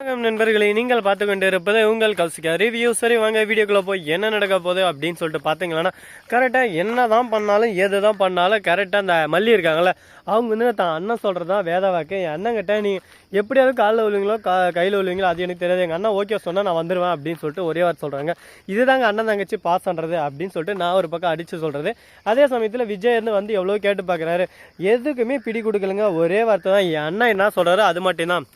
வணக்கம் நண்பர்களே நீங்கள் பார்த்து கொண்டு இருப்பது உங்கள் கௌசிகா ரிவ்யூ சரி வாங்க வீடியோக்குள்ள போய் என்ன நடக்க போகுது அப்படின்னு சொல்லிட்டு பார்த்தீங்கன்னா கரெக்டாக என்ன தான் பண்ணாலும் எது தான் பண்ணாலும் கரெக்டாக அந்த மல்லி இருக்காங்களே அவங்க வந்து தான் அண்ணன் சொல்கிறது தான் வேத வாக்கு. என் அண்ணங்கிட்ட நீ எப்படியாவது காலில் விழுவீங்களோ கா கையில் விழுவீங்களோ அது எனக்கு தெரியாது. எங்கள் அண்ணன் ஓகே சொன்னால் நான் வந்துடுவேன் அப்படின்னு சொல்லிட்டு ஒரே வார்த்தை சொல்கிறாங்க இதுதாங்க அண்ணன் தங்கச்சி பாஸ் பண்ணுறது அப்படின்னு சொல்லிட்டு நான் ஒரு பக்கம் அடித்து சொல்கிறது அதே சமயத்தில் விஜய் வந்து வந்து எவ்வளோ கேட்டு பார்க்குறாரு. எதுக்குமே பிடி கொடுக்கலங்க. ஒரே வார்த்தை தான். என் அண்ணன் என்ன சொல்கிறாரோ அது மட்டும்தான்.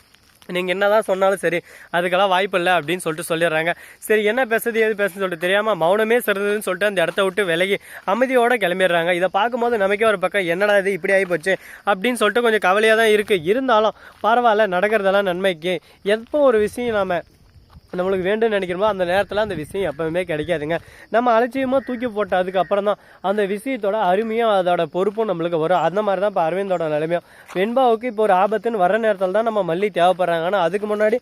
நீங்கள் என்னதான் சொன்னாலும் சரி அதுக்கெல்லாம் வாய்ப்பு இல்லை அப்படின்னு சொல்லிட்டு சொல்லிடுறாங்க. சரி என்ன பேசுறது எது பேசுன்னு சொல்லிட்டு தெரியாமல் மௌனமே சிறந்ததுன்னு சொல்லிட்டு அந்த இடத்த விட்டு விலகி அமைதியோட கிளம்பிடுறாங்க. இதை பார்க்கும்போது நமக்கே ஒரு பக்கம் என்னடா இது இப்படி ஆகி போச்சு அப்படின்னு சொல்லிட்டு கொஞ்சம் கவலையாக தான் இருக்குது இருந்தாலும் பரவாயில்ல நடக்கிறதெல்லாம் நன்மைக்கு. எப்போ ஒரு விஷயம் நாம் நம்மளுக்கு வேண்டும்னு நினைக்கிறோமோ அந்த நேரத்தில் அந்த விஷயம் எப்பவுமே கிடைக்காதுங்க. நம்ம அலட்சியமாக தூக்கி போட்ட அதுக்கப்புறம் தான் அந்த விஷயத்தோட அருமையும் அதோட பொறுப்பும் நம்மளுக்கு வரும். அந்த மாதிரி தான் இப்போ அரவிந்தோட நிலைமையும். வெண்பாவுக்கு இப்போ ஒரு ஆபத்துன்னு வர நேரத்தில் தான் நம்ம மல்லி தேவைப்படுறாங்க. ஆனால் அதுக்கு முன்னாடி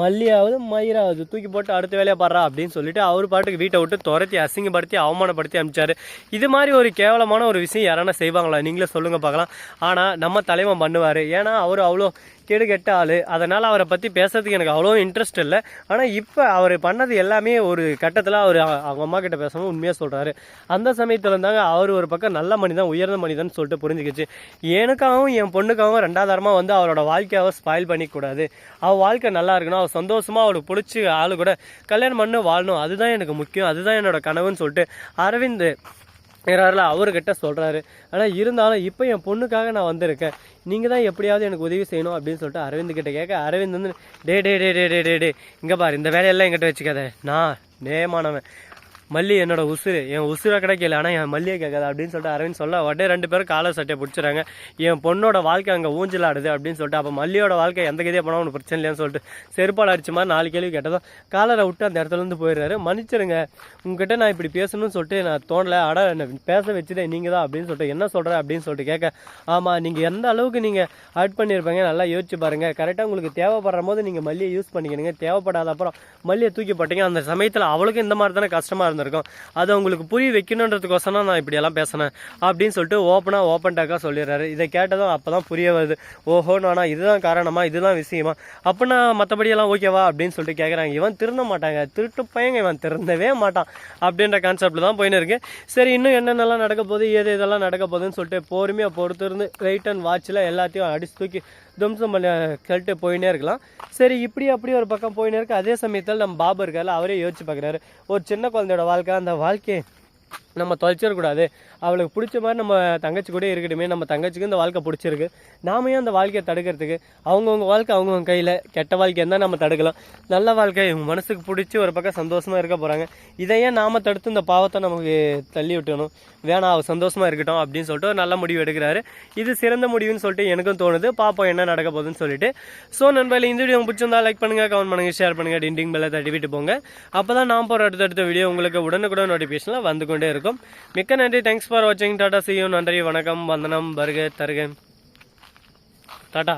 மல்லியாவது மயிராவது தூக்கி போட்டு அடுத்த வேலையை பாடுறா அப்படின்னு சொல்லிட்டு அவர் பாட்டுக்கு வீட்டை விட்டு துரத்தி அசிங்கப்படுத்தி அவமானப்படுத்தி அனுப்பிச்சாரு இது மாதிரி ஒரு கேவலமான ஒரு விஷயம் யாரான செய்வாங்களா? நீங்களே சொல்லுங்கள் பார்க்கலாம். ஆனால் நம்ம தலைவன் பண்ணுவார். ஏன்னா அவர் அவ்வளோ கேடு கெட்ட ஆள். அதனால் அவரை பற்றி பேசுறதுக்கு எனக்கு அவ்வளோ இன்ட்ரெஸ்ட் இல்லை. ஆனால் இப்போ அவர் பண்ணது எல்லாமே ஒரு கட்டத்தில் அவர் அவங்க அம்மா கிட்ட பேசாமல் உண்மையாக சொல்கிறாரு அந்த சமயத்தில் இருந்தாங்க அவர் ஒரு பக்கம் நல்ல மனிதன் உயர்ந்த மனிதன் சொல்லிட்டு புரிஞ்சுக்கிச்சு. எனக்காகவும் என் பொண்ணுக்காகவும் ரெண்டாதாரமாக வந்து அவரோட வாழ்க்கையை ஸ்பாயில் பண்ணிக்கூடாது. அவள் வாழ்க்கை நல்லா இருக்கணும். அவள் சந்தோஷமாக அவளுக்கு பிடிச்சி ஆள் கூட கல்யாணம் பண்ணு வாழணும். அதுதான் எனக்கு முக்கியம். அதுதான் என்னோட கனவுன்னு சொல்லிட்டு அரவிந்த் வேறாரில் அவர்கிட்ட சொல்கிறாரு ஆனால் இருந்தாலும் இப்போ என் பொண்ணுக்காக நான் வந்திருக்கேன். நீங்கள் தான் எப்படியாவது எனக்கு உதவி செய்யணும் அப்படின்னு சொல்லிட்டு அரவிந்த் கிட்ட கேட்க அரவிந்த் வந்து டே டே டே டே டே டே டே இங்கே பாரு இந்த வேலையெல்லாம் என்கிட்ட வச்சுக்காத. நான் நேமானவன் மல்லி என்னோட உசுறு. என் உசுரை கிடைக்கல ஆனால் என் மல்லியை கேட்காது அப்படின்னு சொல்லிட்டு அரவிந்த் சொல்ல உடனே ரெண்டு பேரும் காலர் சட்டையை பிடிச்சிறாங்க என் பொண்ணோட வாழ்க்கை அங்கே ஊஞ்சலாடுது அப்படின்னு சொல்லிட்டு அப்போ மல்லியோட வாழ்க்கை எந்த கதையாக போனால் ஒன்று பிரச்சனை இல்லையான்னு சொல்லிட்டு செருப்பால் அடிச்ச மாதிரி நாலு கேள்வி கேட்டதும் காலரை விட்டு அந்த இடத்துல இருந்து போயிடுறாரு. மன்னிச்சிருங்க உங்ககிட்ட நான் இப்படி பேசணும்னு சொல்லிட்டு நான் தோணலை. அட என்ன பேச வச்சுதே நீங்கள் தான் அப்படின்னு சொல்லிட்டு என்ன சொல்கிற அப்படின்னு சொல்லிட்டு கேட்க ஆமாம் நீங்கள் எந்த அளவுக்கு நீங்கள் ஆட் பண்ணியிருப்பீங்க நல்லா யோசிச்சு பாருங்கள் கரெக்டாக உங்களுக்கு தேவைப்படுற போது நீங்கள் மல்லியை யூஸ் பண்ணிக்கணுங்க. தேவைப்படாத அப்புறம் மல்லியை தூக்கி போட்டீங்க. அந்த சமயத்தில் அவளுக்கும் இந்த மாதிரி தானே கஷ்டமாக இருந்திருக்கும் அதை உங்களுக்கு புரிய வைக்கணுன்றதுக்கோசரம் தான் நான் இப்படியெல்லாம் பேசினேன். அப்படின்னு சொல்லிட்டு ஓப்பனாக ஓப்பன் டாக்காக சொல்லிடுறாரு. இதை கேட்டதும் அப்போ தான் புரிய வருது. ஓஹோ நானா இதுதான் காரணமா? இதுதான் விஷயமா? அப்படின்னா மற்றபடியெல்லாம் ஓகேவா அப்படின்னு சொல்லிட்டு கேட்குறாங்க இவன் திருந்த மாட்டாங்க. திருட்டு பையங்க. இவன் திருந்தவே மாட்டான். அப்படின்ற கான்செப்டில் தான் போயின்னு இருக்கு. சரி இன்னும் என்னென்னலாம் நடக்க போகுது? ஏது இதெல்லாம் நடக்க போகுதுன்னு சொல்லிட்டு பொறுமையாக பொறுத்திருந்து வெயிட் அண்ட் வாட்சில் எல்லாத்தையும் அடிச்சு தூக்கி தும்சம் பண்ணி கேட்டு போயினே இருக்கலாம். சரி இப்படி அப்படி ஒரு பக்கம் போயினே இருக்கு. அதே சமயத்தில் நம்ம பாபு இருக்கார்ல அவரே யோசிச்சு பார்க்குறாரு. ஒரு சின்ன குழந்தையோட வாழ்க்கை அந்த வாழ்க்கையை நம்ம தொலைச்சிடக்கூடாது அவளுக்கு பிடிச்ச மாதிரி நம்ம தங்கச்சி கூட இருக்கட்டுமே நம்ம தங்கச்சிக்கு இந்த வாழ்க்கை பிடிச்சிருக்கு. நாம ஏன் அந்த வாழ்க்கையை தடுக்கிறதுக்கு? அவங்கவுங்க வாழ்க்கை அவங்கவுங்க கையில். கெட்ட வாழ்க்கையாக இருந்தால் நம்ம தடுக்கலாம். நல்ல வாழ்க்கை இவங்க மனசுக்கு பிடிச்சி ஒரு பக்கம் சந்தோஷமாக இருக்க போகிறாங்க இதை ஏன் நாம தடுத்து இந்த பாவத்தை நமக்கு தள்ளி விட்டணும் வேணாம் அவள் சந்தோஷமாக இருக்கட்டும் அப்படின்னு சொல்லிட்டு ஒரு நல்ல முடிவு எடுக்கிறாரு. இது சிறந்த முடிவுன்னு சொல்லிட்டு எனக்கும் தோணுது. பார்ப்போம் என்ன நடக்க போகுதுன்னு சொல்லிட்டு. ஸோ நண்பர்கள் இந்த வீடியோ பிடிச்சிருந்தா லைக் பண்ணுங்கள் கமெண்ட் பண்ணுங்க ஷேர் பண்ணுங்க டிண்டிங் பெல்லை தட்டி விட்டு போங்க. அப்போ தான் நான் போகிற அடுத்தடுத்த வீடியோ உங்களுக்கு உடனுக்குடன் நோட்டிஃபிகேஷனில் வந்து கொண்டே இருக்கும். இருக்கும் மிக்க நன்றி. தேங்க்ஸ் ஃபார் வாட்சிங் டாடா சியூ நன்றி வணக்கம். வந்தனம் வருக தருக. டாடா.